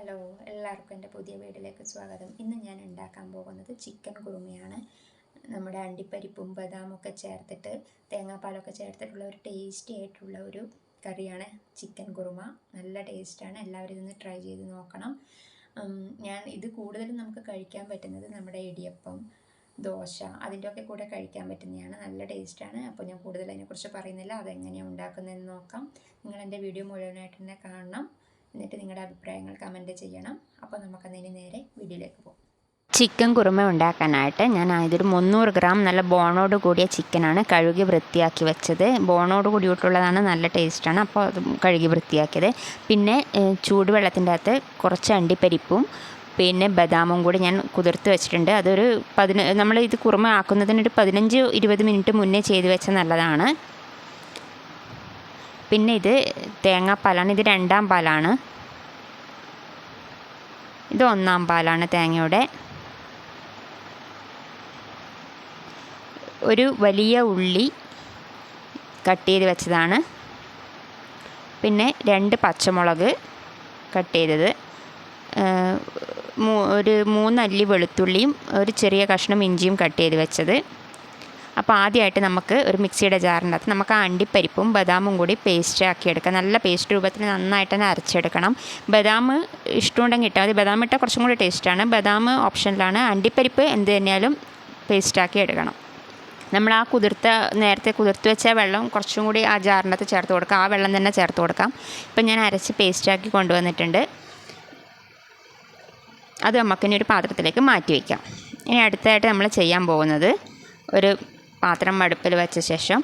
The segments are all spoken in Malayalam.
ഹലോ എല്ലാവർക്കും എന്റെ പുതിയ വീട്ടിലേക്ക് സ്വാഗതം. ഇന്ന് ഞാൻ ഉണ്ടാക്കാൻ പോകുന്നത് ചിക്കൻ കുറുമയാണ്. നമ്മുടെ അണ്ടിപ്പരിപ്പും ബദാമൊക്കെ ചേർത്തിട്ട് തേങ്ങാപ്പാലൊക്കെ ചേർത്തിട്ടുള്ള ഒരു ടേസ്റ്റി ആയിട്ടുള്ള ഒരു കറിയാണ് ചിക്കൻ കുറുമ. നല്ല ടേസ്റ്റാണ് എല്ലാവരും ഇതൊന്ന് ട്രൈ ചെയ്ത് നോക്കണം. ഞാൻ ഇത് കൂടുതലും നമുക്ക് കഴിക്കാൻ പറ്റുന്നത് നമ്മുടെ ഇടിയപ്പം ദോശ അതിന്റെയൊക്കെ കൂടെ കഴിക്കാൻ പറ്റുന്നതാണ്. നല്ല ടേസ്റ്റാണ് അപ്പോൾ ഞാൻ കൂടുതൽ അതിനെക്കുറിച്ച് പറയുന്നില്ല. അതെങ്ങനെയാണ് ഉണ്ടാക്കുന്നതെന്ന് നോക്കാം. നിങ്ങൾ എന്റെ വീഡിയോ മുഴുവനായിട്ട് തന്നെ കാണണം. എന്നിട്ട് നിങ്ങളുടെ അഭിപ്രായങ്ങൾ കമന്റ് ചെയ്യണം. അപ്പോൾ നമുക്ക് നമുക്കതിന് നേരെ വീഡിയോയിലേക്ക് പോകാം. ചിക്കൻ കുറുമ ഉണ്ടാക്കാനായിട്ട് ഞാൻ ഇതൊരു മുന്നൂറ് ഗ്രാം നല്ല ബോണോട് കൂടിയ ചിക്കനാണ് കഴുകി വൃത്തിയാക്കി വെച്ചത്. ബോണോട് കൂടിയിട്ടുള്ളതാണ് നല്ല ടേസ്റ്റാണ് അപ്പോൾ അത് കഴുകി വൃത്തിയാക്കിയത്. പിന്നെ ചൂടുവെള്ളത്തിന്റെ അകത്ത് കുറച്ച് അണ്ടിപ്പരിപ്പും പിന്നെ ബദാമും കൂടി ഞാൻ കുതിർത്ത് വെച്ചിട്ടുണ്ട്. അതൊരു പതിന നമ്മൾ ഇത് കുറുമ ആക്കുന്നതിനൊരു പതിനഞ്ച് ഇരുപത് മിനിറ്റ് മുന്നേ ചെയ്ത് വെച്ച നല്ലതാണ്. പിന്നെ ഇത് തേങ്ങാപ്പാലാണ് ഇത് രണ്ടാം പാലാണ്. ഇത് ഒന്നാം പാലാണ് തേങ്ങയുടെ. ഒരു വലിയ ഉള്ളി കട്ട് ചെയ്ത് വെച്ചതാണ്. പിന്നെ രണ്ട് പച്ചമുളക് കട്ട് ചെയ്തത്. ഒരു മൂന്നല്ലി വെളുത്തുള്ളിയും ഒരു ചെറിയ കഷ്ണം ഇഞ്ചിയും കട്ട് ചെയ്ത് വെച്ചത്. അപ്പോൾ ആദ്യമായിട്ട് നമുക്ക് ഒരു മിക്സിയുടെ ജാറിനകത്ത് നമുക്ക് ആ അണ്ടിപ്പരിപ്പും ബദാമും കൂടി പേസ്റ്റ് ആക്കി എടുക്കാം. നല്ല പേസ്റ്റ് രൂപത്തിൽ നന്നായിട്ട് തന്നെ അരച്ചെടുക്കണം. ബദാം ഇഷ്ടമുണ്ടെങ്കിൽ ഇട്ടാൽ മതി. ബദാം ഇട്ടാൽ കുറച്ചും കൂടി ടേസ്റ്റാണ് ബദാം ഓപ്ഷനിലാണ്. അണ്ടിപ്പരിപ്പ് എന്ത് തന്നെയാലും പേസ്റ്റാക്കി എടുക്കണം. നമ്മൾ ആ കുതിർത്ത നേരത്തെ കുതിർത്ത് വെച്ച വെള്ളം കുറച്ചും കൂടി ആ ജാറിനകത്ത് ചേർത്ത് കൊടുക്കാം. ആ വെള്ളം തന്നെ ചേർത്ത് കൊടുക്കാം. ഇപ്പം ഞാൻ അരച്ച് പേസ്റ്റാക്കി കൊണ്ടുവന്നിട്ടുണ്ട്. അത് നമുക്കിനി ഒരു പാത്രത്തിലേക്ക് മാറ്റി വയ്ക്കാം ഇനി അടുത്തായിട്ട് നമ്മൾ ചെയ്യാൻ പോകുന്നത് ഒരു പാത്രം അടുപ്പിൽ വെച്ച ശേഷം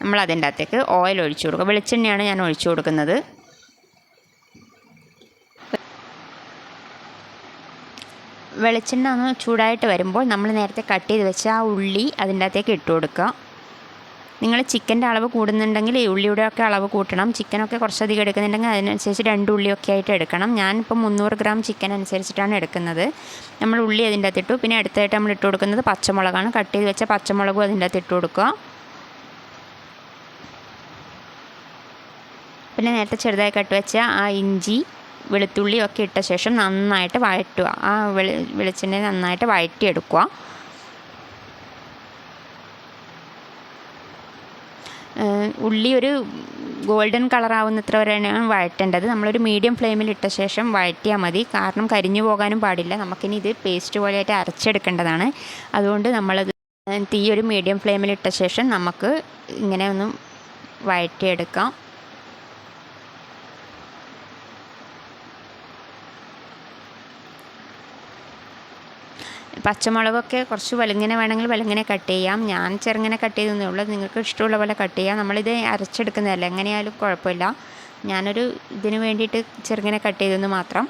നമ്മൾ അതിന്റെ അകത്തേക്ക് ഓയിൽ ഒഴിച്ചു കൊടുക്കുക. വെളിച്ചെണ്ണയാണ് ഞാൻ ഒഴിച്ചു കൊടുക്കുന്നത്. വെളിച്ചെണ്ണ ഒന്ന് ചൂടായിട്ട് വരുമ്പോൾ നമ്മൾ നേരത്തെ കട്ട് ചെയ്ത് വെച്ച ആ ഉള്ളി അതിന്റെ അകത്തേക്ക് ഇട്ട് കൊടുക്കുക. നിങ്ങൾ ചിക്കന്റെ അളവ് കൂടുന്നുണ്ടെങ്കിൽ ഈ ഉള്ളിയുടെ ഒക്കെ അളവ് കൂട്ടണം. ചിക്കനൊക്കെ കുറച്ചധികം എടുക്കുന്നുണ്ടെങ്കിൽ അതിനനുസരിച്ച് രണ്ട് ഉള്ളിയൊക്കെ ആയിട്ട് എടുക്കണം. ഞാനിപ്പോൾ മുന്നൂറ് ഗ്രാം ചിക്കൻ അനുസരിച്ചിട്ടാണ് എടുക്കുന്നത്. നമ്മൾ ഉള്ളി അതിന്റെ അകത്തിട്ടു. പിന്നെ അടുത്തായിട്ട് നമ്മൾ ഇട്ട് കൊടുക്കുന്നത് പച്ചമുളകാണ്. കട്ട് ചെയ്ത് വെച്ച പച്ചമുളകും അതിന്റെ അകത്ത് ഇട്ട് കൊടുക്കുക. പിന്നെ നേരത്തെ ചെറുതായി കട്ട് വെച്ച ആ ഇഞ്ചി വെളുത്തുള്ളി ഒക്കെ ഇട്ട ശേഷം നന്നായിട്ട് വഴറ്റുക. ആ വെളി വെളിച്ചെണ്ണ നന്നായിട്ട് വഴറ്റിയെടുക്കുക. ഉള്ളി ഒരു ഗോൾഡൻ കളർ ആവുന്നത്ര വരെയാണ് വഴറ്റേണ്ടത്. നമ്മളൊരു മീഡിയം ഫ്ലെയിമിൽ ഇട്ട ശേഷം വഴറ്റിയാൽ മതി. കാരണം കരിഞ്ഞു പോകാനും പാടില്ല. നമുക്കിനി ഇത് പേസ്റ്റ് പോലെയായിട്ട് അരച്ചെടുക്കേണ്ടതാണ്. അതുകൊണ്ട് നമ്മളത് തീ ഒരു മീഡിയം ഫ്ലെയിമിൽ ഇട്ട ശേഷം നമുക്ക് ഇങ്ങനെ ഒന്ന് വഴറ്റിയെടുക്കാം. പച്ചമുളകൊക്കെ കുറച്ച് വലുങ്ങനെ വേണമെങ്കിൽ വലുങ്ങനെ കട്ട് ചെയ്യാം. ഞാൻ ചെറുങ്ങനെ കട്ട് ചെയ്തെന്നേ ഉള്ളൂ. നിങ്ങൾക്ക് ഇഷ്ടമുള്ള പോലെ കട്ട് ചെയ്യാം. നമ്മളിത് അരച്ചെടുക്കുന്നതല്ല. എങ്ങനെയായാലും കുഴപ്പമില്ല. ഞാനൊരു ഇതിന് വേണ്ടിയിട്ട് ചെറുങ്ങനെ കട്ട് ചെയ്തെന്ന് മാത്രം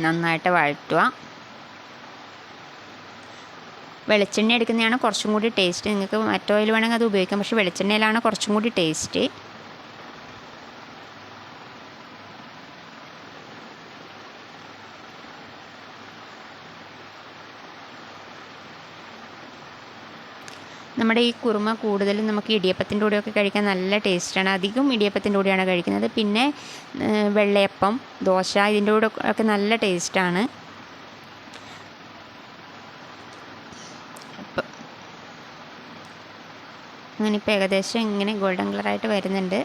നന്നായിട്ട് വഴറ്റുക. വെളിച്ചെണ്ണ എടുക്കുന്നതാണ് കുറച്ചും കൂടി ടേസ്റ്റ്. നിങ്ങൾക്ക് മറ്റോയിൽ വേണമെങ്കിൽ അത് ഉപയോഗിക്കാം. പക്ഷേ വെളിച്ചെണ്ണയിലാണ് കുറച്ചും കൂടി ടേസ്റ്റ്. നമ്മുടെ ഈ കുറുമ കൂടുതലും നമുക്ക് ഇടിയപ്പത്തിന്റെ കൂടെയൊക്കെ കഴിക്കാൻ നല്ല ടേസ്റ്റാണ്. അധികം ഇടിയപ്പത്തിന്റെ കൂടെയാണ് കഴിക്കുന്നത്. പിന്നെ വെള്ളയപ്പം ദോശ ഇതിന്റെ കൂടെ ഒക്കെ നല്ല ടേസ്റ്റാണ്. അങ്ങനിപ്പോൾ ഏകദേശം ഇങ്ങനെ ഗോൾഡൻ കളറായിട്ട് വരുന്നുണ്ട്.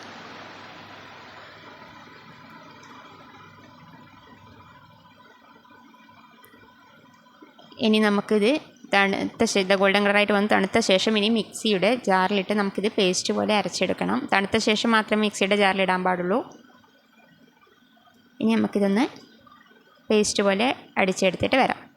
ഇനി നമുക്കിത് തണുത്ത ശേഷം ഗോൾഡൻ കളറായിട്ട് വന്ന് തണുത്ത ശേഷം ഇനി മിക്സിയുടെ ജാറിലിട്ട് നമുക്കിത് പേസ്റ്റ് പോലെ അരച്ചെടുക്കണം. തണുത്ത ശേഷം മാത്രമേ മിക്സിയുടെ ജാറിലിടാൻ പാടുള്ളൂ. ഇനി നമുക്കിതൊന്ന് പേസ്റ്റ് പോലെ അടിച്ചെടുത്തിട്ട് വരാം.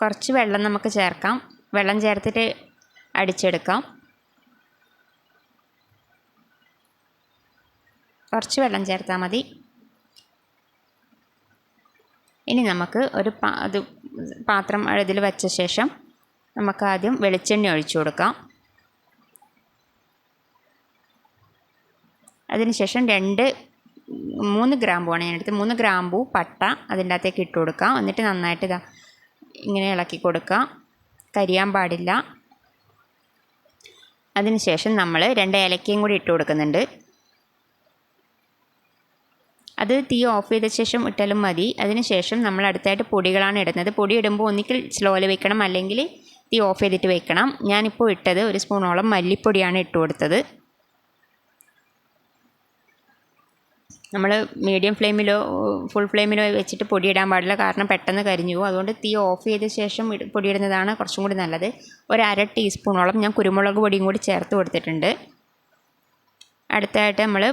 കുറച്ച് വെള്ളം നമുക്ക് ചേർക്കാം. വെള്ളം ചേർത്തിട്ട് അടിച്ചെടുക്കാം. കുറച്ച് വെള്ളം ചേർത്താൽ മതി. ഇനി നമുക്ക് ഒരു പാ അത് പാത്രം ഇതിൽ വെച്ച ശേഷം നമുക്ക് ആദ്യം വെളിച്ചെണ്ണ ഒഴിച്ചു കൊടുക്കാം. അതിനുശേഷം രണ്ട് മൂന്ന് ഗ്രാമ്പുവാണ് ഞാൻ എടുത്തത്. മൂന്ന് ഗ്രാമ്പു പട്ട അതിന്റെ അകത്തേക്ക് ഇട്ട് കൊടുക്കാം. എന്നിട്ട് നന്നായിട്ട് ഇതാ ഇങ്ങനെ ഇളക്കി കൊടുക്കുക. കരിയാൻ പാടില്ല. അതിനുശേഷം നമ്മൾ രണ്ട് ഏലക്കയും കൂടി ഇട്ട് കൊടുക്കുന്നുണ്ട്. അത് തീ ഓഫ് ചെയ്ത ശേഷം ഇട്ടാലും മതി. അതിനുശേഷം നമ്മൾ അടുത്തായിട്ട് പൊടികളാണ് ഇടുന്നത്. പൊടി ഇടുമ്പോൾ ഒന്നിക്കിൽ സ്ലോയിൽ വെക്കണം. അല്ലെങ്കിൽ തീ ഓഫ് ചെയ്തിട്ട് വെക്കണം. ഞാനിപ്പോൾ ഇട്ടത് ഒരു സ്പൂണോളം മല്ലിപ്പൊടിയാണ് ഇട്ട് കൊടുത്തത്. നമ്മൾ മീഡിയം ഫ്ലെയിമിലോ ഫുൾ ഫ്ലെയിമിലോ വെച്ചിട്ട് പൊടിയിടാൻ പാടില്ല. കാരണം പെട്ടെന്ന് കരിഞ്ഞു പോകും. അതുകൊണ്ട് തീ ഓഫ് ചെയ്ത ശേഷം പൊടിയിടുന്നതാണ് കുറച്ചും കൂടി നല്ലത്. ഒരു അര ടീസ്പൂണോളം ഞാൻ കുരുമുളക് പൊടിയും കൂടി ചേർത്ത് കൊടുത്തിട്ടുണ്ട്. അടുത്തായിട്ട് നമ്മൾ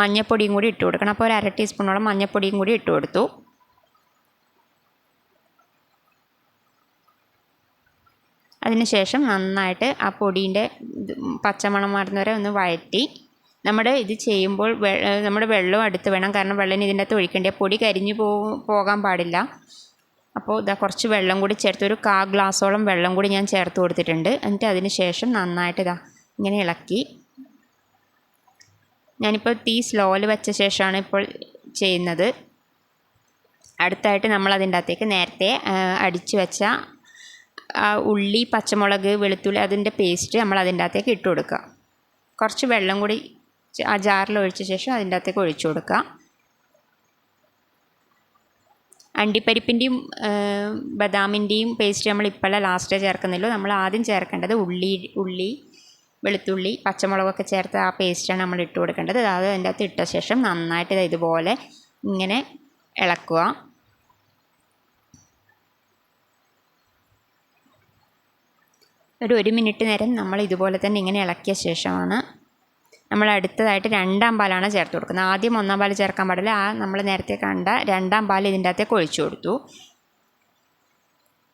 മഞ്ഞൾപ്പൊടിയും കൂടി ഇട്ട് കൊടുക്കണം. അപ്പോൾ ഒരു അര ടീസ്പൂണോളം മഞ്ഞൾപ്പൊടിയും കൂടി ഇട്ട് കൊടുത്തു. അതിനുശേഷം നന്നായിട്ട് ആ പൊടീന്റെ പച്ചമണം മാറുന്നവരെ ഒന്ന് വഴറ്റി നമ്മുടെ ഇത് ചെയ്യുമ്പോൾ നമ്മുടെ വെള്ളം അടുത്ത് വേണം. കാരണം വെള്ളം ഇതിന്റെ അകത്ത് ഒഴിക്കേണ്ട. പൊടി കരിഞ്ഞു പോകാൻ പാടില്ല. അപ്പോൾ ഇതാ കുറച്ച് വെള്ളം കൂടി ചേർത്ത് ഒരു കാ ഗ്ലാസോളം വെള്ളം കൂടി ഞാൻ ചേർത്ത് കൊടുത്തിട്ടുണ്ട്. എന്നിട്ട് അതിന് ശേഷം നന്നായിട്ട് ഇതാ ഇങ്ങനെ ഇളക്കി. ഞാനിപ്പോൾ തീ സ്ലോയിൽ വെച്ച ശേഷമാണ് ഇപ്പോൾ ചെയ്യുന്നത്. അടുത്തായിട്ട് നമ്മൾ അതിന്റെ അകത്തേക്ക് നേരത്തെ അടിച്ചു വെച്ച ഉള്ളി പച്ചമുളക് വെളുത്തുള്ളി അതിന്റെ പേസ്റ്റ് നമ്മൾ അതിന്റെ അകത്തേക്ക് ഇട്ട് കൊടുക്കുക. കുറച്ച് വെള്ളം കൂടി ആ ജാറിൽ ഒഴിച്ച ശേഷം അതിന്റെ അകത്തേക്ക് ഒഴിച്ചു കൊടുക്കുക അണ്ടിപ്പരിപ്പിന്റെയും ബദാമിന്റെയും പേസ്റ്റ് നമ്മൾ ഇപ്പോഴല്ല ലാസ്റ്റ് ചേർക്കുന്നില്ല? നമ്മൾ ആദ്യം ചേർക്കേണ്ടത് ഉള്ളി ഉള്ളി വെളുത്തുള്ളി പച്ചമുളകൊക്കെ ചേർത്ത് ആ പേസ്റ്റാണ് നമ്മൾ ഇട്ട് കൊടുക്കേണ്ടത്. അത് അതിന്റെ അകത്ത് ഇട്ട ശേഷം നന്നായിട്ട് ഇതുപോലെ ഇങ്ങനെ ഇളക്കുക. ഒരു ഒരു മിനിറ്റ് നേരം നമ്മൾ ഇതുപോലെ തന്നെ ഇങ്ങനെ ഇളക്കിയ ശേഷമാണ് നമ്മൾ അടുത്തതായിട്ട് രണ്ടാം പാലാണ് ചേർത്ത് കൊടുക്കുന്നത്. ആദ്യം ഒന്നാം പാൽ ചേർക്കാൻ പാടില്ല. ആ നമ്മൾ നേരത്തെ കണ്ട രണ്ടാം പാൽ ഇതിന്റെ അകത്തേക്ക് ഒഴിച്ചു കൊടുത്തു.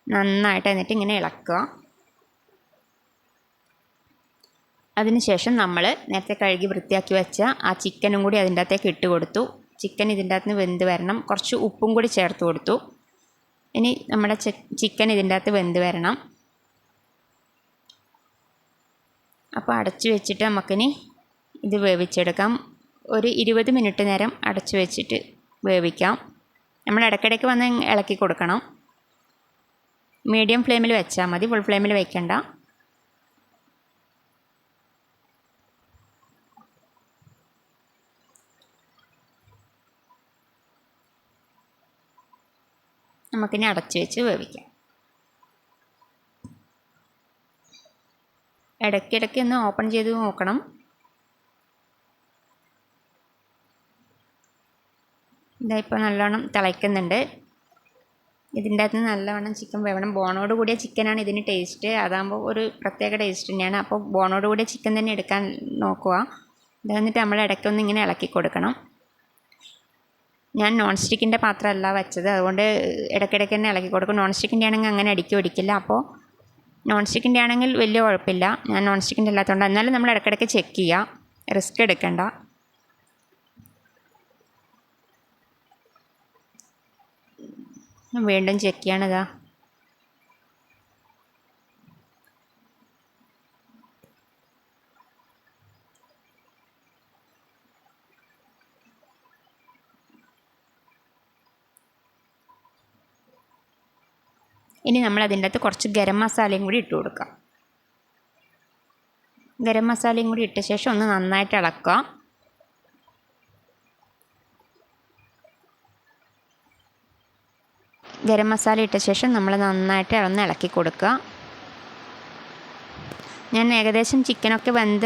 നന്നായിട്ട് എന്നിട്ട് ഇങ്ങനെ ഇളക്കുക. അതിനുശേഷം നമ്മൾ നേരത്തെ കഴുകി വൃത്തിയാക്കി വെച്ച ആ ചിക്കനും കൂടി അതിന്റെ അകത്തേക്ക് ഇട്ട് കൊടുത്തു. ചിക്കൻ ഇതിന്റെ അകത്ത് വെന്ത് വരണം. കുറച്ച് ഉപ്പും കൂടി ചേർത്ത് കൊടുത്തു. ഇനി നമ്മുടെ ചിക്കൻ ഇതിന്റെ അകത്ത് വെന്ത് വരണം. അപ്പോൾ അടച്ചു വെച്ചിട്ട് നമുക്കിനി ഇത് വേവിച്ചെടുക്കാം. ഒരു ഇരുപത് മിനിറ്റ് നേരം അടച്ചു വെച്ചിട്ട് വേവിക്കാം. നമ്മൾ ഇടയ്ക്കിടയ്ക്ക് വന്ന് ഇളക്കി കൊടുക്കണം. മീഡിയം ഫ്ലെയിമിൽ വെച്ചാൽ മതി. ഫുൾ ഫ്ലെയിമിൽ വയ്ക്കണ്ട നമുക്കിനി അടച്ചു വെച്ച് വേവിക്കാം. ഇടയ്ക്കിടയ്ക്ക് ഒന്ന് ഓപ്പൺ ചെയ്ത് നോക്കണം. ഇതാ ഇപ്പോൾ നല്ലോണം തിളയ്ക്കുന്നുണ്ട്. ഇതിന്റെ അകത്ത് നല്ലവണ്ണം ചിക്കൻ വേവണം ബോണോട് കൂടിയ ചിക്കനാണ് ഇതിന് ടേസ്റ്റ്. അതാകുമ്പോൾ ഒരു പ്രത്യേക ടേസ്റ്റ് തന്നെയാണ്. അപ്പോൾ ബോണോട് കൂടിയ ചിക്കൻ തന്നെ എടുക്കാൻ നോക്കുക ഇത് എന്നിട്ട് നമ്മൾ ഇടയ്ക്കൊന്ന് ഇങ്ങനെ ഇളക്കി കൊടുക്കണം. ഞാൻ നോൺ സ്റ്റിക്കിന്റെ പാത്രമല്ല വെച്ചത്. അതുകൊണ്ട് ഇടയ്ക്കിടയ്ക്ക് തന്നെ ഇളക്കി കൊടുക്കും. നോൺ സ്റ്റിക്കിന്റെ ആണെങ്കിൽ അങ്ങനെ അടിക്കും ഒടിക്കില്ല. അപ്പോൾ നോൺ സ്റ്റിക്കിന്റെ ആണെങ്കിൽ വലിയ കുഴപ്പമില്ല. ഞാൻ നോൺ സ്റ്റിക്കിന്റെ അല്ലാത്തതുകൊണ്ട് എന്നാലും നമ്മൾ ഇടയ്ക്കിടയ്ക്ക് ചെക്ക് ചെയ്യുക റിസ്ക് എടുക്കണ്ട. വീണ്ടും ചെക്ക് ചെയ്യണതാ ഇനി നമ്മൾ അതിന്റെ അകത്ത് കുറച്ച് ഗരം മസാലയും കൂടി ഇട്ട് കൊടുക്കാം. ഗരം മസാലയും കൂടി ഇട്ട ശേഷം ഒന്ന് നന്നായിട്ട് ഇളക്കുക ഗരം മസാല ഇട്ട ശേഷം നമ്മൾ നന്നായിട്ട് ഇളന്ന് ഇളക്കി കൊടുക്കുക. ഞാൻ ഏകദേശം ചിക്കനൊക്കെ വെന്ത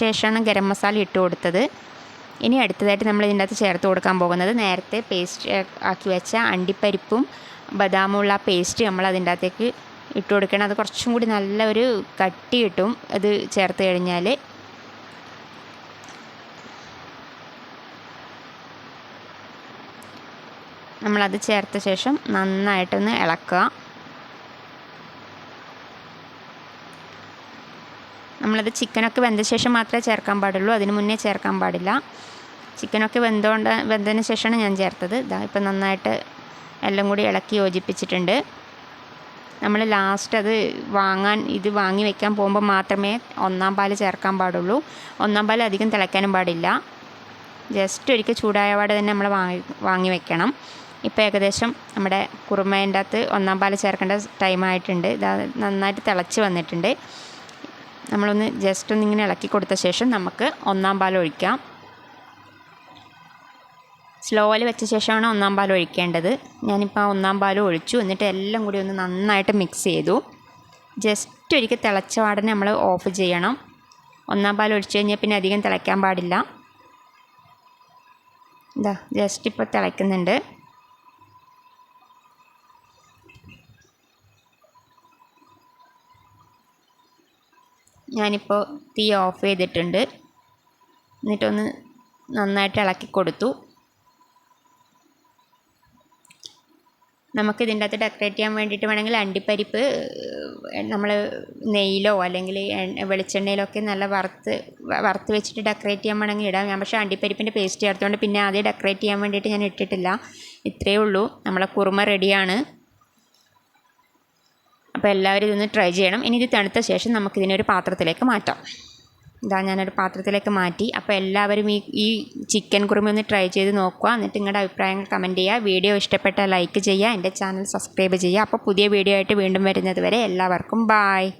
ശേഷമാണ് ഗരം മസാല ഇട്ട് കൊടുത്തത്. ഇനി അടുത്തതായിട്ട് നമ്മൾ ഇതിന്റെ അകത്ത് ചേർത്ത് കൊടുക്കാൻ പോകുന്നത് നേരത്തെ പേസ്റ്റ് ആക്കി വെച്ച അണ്ടിപ്പരിപ്പും ബദാമുള്ള പേസ്റ്റ് നമ്മൾ അതിന്റെ അകത്തേക്ക് ഇട്ട് കൊടുക്കണം. അത് കുറച്ചും കൂടി നല്ല ഒരു കട്ടി കിട്ടും. അത് ചേർത്ത് കഴിഞ്ഞാൽ നമ്മളത് ചേർത്ത ശേഷം നന്നായിട്ടൊന്ന് ഇളക്കുക. നമ്മളത് ചിക്കനൊക്കെ വെന്ത ശേഷം മാത്രമേ ചേർക്കാൻ പാടുള്ളൂ. അതിന് മുന്നേ ചേർക്കാൻ പാടില്ല. ചിക്കനൊക്കെ വെന്തോണ്ട് വെന്തതിന് ശേഷമാണ് ഞാൻ ചേർത്തത്. ഇതാ ഇപ്പം നന്നായിട്ട് എല്ലാം കൂടി ഇളക്കി യോജിപ്പിച്ചിട്ടുണ്ട്. നമ്മൾ ലാസ്റ്റ് അത് വാങ്ങാൻ ഇത് വാങ്ങി വെക്കാൻ പോകുമ്പോൾ മാത്രമേ ഒന്നാം പാൽ ചേർക്കാൻ പാടുള്ളൂ. ഒന്നാം പാൽ അധികം തിളയ്ക്കാനും പാടില്ല. ജസ്റ്റ് ഒരിക്കൽ ചൂടായ പാടെ തന്നെ നമ്മൾ വാങ്ങി വാങ്ങി വെക്കണം. ഇപ്പോൾ ഏകദേശം നമ്മുടെ കുറുമേന്റെ അകത്ത് ഒന്നാം പാൽ ചേർക്കേണ്ട ടൈം ആയിട്ടുണ്ട്. ഇത് നന്നായിട്ട് തിളച്ച് വന്നിട്ടുണ്ട്. നമ്മളൊന്ന് ജസ്റ്റ് ഒന്ന് ഇങ്ങനെ ഇളക്കി കൊടുത്ത ശേഷം നമുക്ക് ഒന്നാം പാൽ ഒഴിക്കാം. സ്ലോയിൽ വെച്ച ശേഷമാണ് ഒന്നാം പാൽ ഒഴിക്കേണ്ടത്. ഞാനിപ്പോൾ ഒന്നാം പാൽ ഒഴിച്ചു. എന്നിട്ട് എല്ലാം കൂടി ഒന്ന് നന്നായിട്ട് മിക്സ് ചെയ്തു. ജസ്റ്റ് ഒരിക്കൽ തിളച്ച പാടനെ നമ്മൾ ഓഫ് ചെയ്യണം. ഒന്നാം പാൽ ഒഴിച്ചു കഴിഞ്ഞാൽ പിന്നെ അധികം തിളയ്ക്കാൻ പാടില്ല. ഇതാ ജസ്റ്റ് ഇപ്പോൾ തിളയ്ക്കുന്നുണ്ട്. ഞാനിപ്പോൾ തീ ഓഫ് ചെയ്തിട്ടുണ്ട്. എന്നിട്ടൊന്ന് നന്നായിട്ട് ഇളക്കി കൊടുത്തു. നമുക്ക് ഇതിന്റെ അകത്ത് ഡെക്കറേറ്റ് ചെയ്യാൻ വേണ്ടിയിട്ട് വേണമെങ്കിൽ അണ്ടിപ്പരിപ്പ് നമ്മൾ നെയ്യിലോ അല്ലെങ്കിൽ വെളിച്ചെണ്ണയിലൊക്കെ നല്ല വറുത്ത് വറുത്ത് വെച്ചിട്ട് ഡെക്കറേറ്റ് ചെയ്യാൻ വേണമെങ്കിൽ ഇടാം. ഞാൻ പക്ഷേ അണ്ടിപ്പരിപ്പിന്റെ പേസ്റ്റ് ചേർത്തുകൊണ്ട് പിന്നെ ആദ്യം ഡെക്കറേറ്റ് ചെയ്യാൻ വേണ്ടിയിട്ട് ഞാൻ ഇട്ടിട്ടില്ല. ഇത്രയേ ഉള്ളൂ. നമ്മളെ കുറുമ റെഡിയാണ് അപ്പോൾ എല്ലാവരും ഇതൊന്ന് ട്രൈ ചെയ്യണം. ഇനി ഇത് തണുത്ത ശേഷം നമുക്കിതിനെ ഒരു പാത്രത്തിലേക്ക് മാറ്റാം. ഇതാ ഞാനൊരു പാത്രത്തിലേക്ക് മാറ്റി. അപ്പോൾ എല്ലാവരും ഈ ഈ ചിക്കൻ കുറുമ ഒന്ന് ട്രൈ ചെയ്ത് നോക്കുക. എന്നിട്ട് നിങ്ങളുടെ അഭിപ്രായങ്ങൾ കമന്റ് ചെയ്യുക. വീഡിയോ ഇഷ്ടപ്പെട്ടാൽ ലൈക്ക് ചെയ്യുക. എന്റെ ചാനൽ സബ്സ്ക്രൈബ് ചെയ്യുക. അപ്പോൾ പുതിയ വീഡിയോ ആയിട്ട് വീണ്ടും വരുന്നത് വരെ എല്ലാവർക്കും ബായ്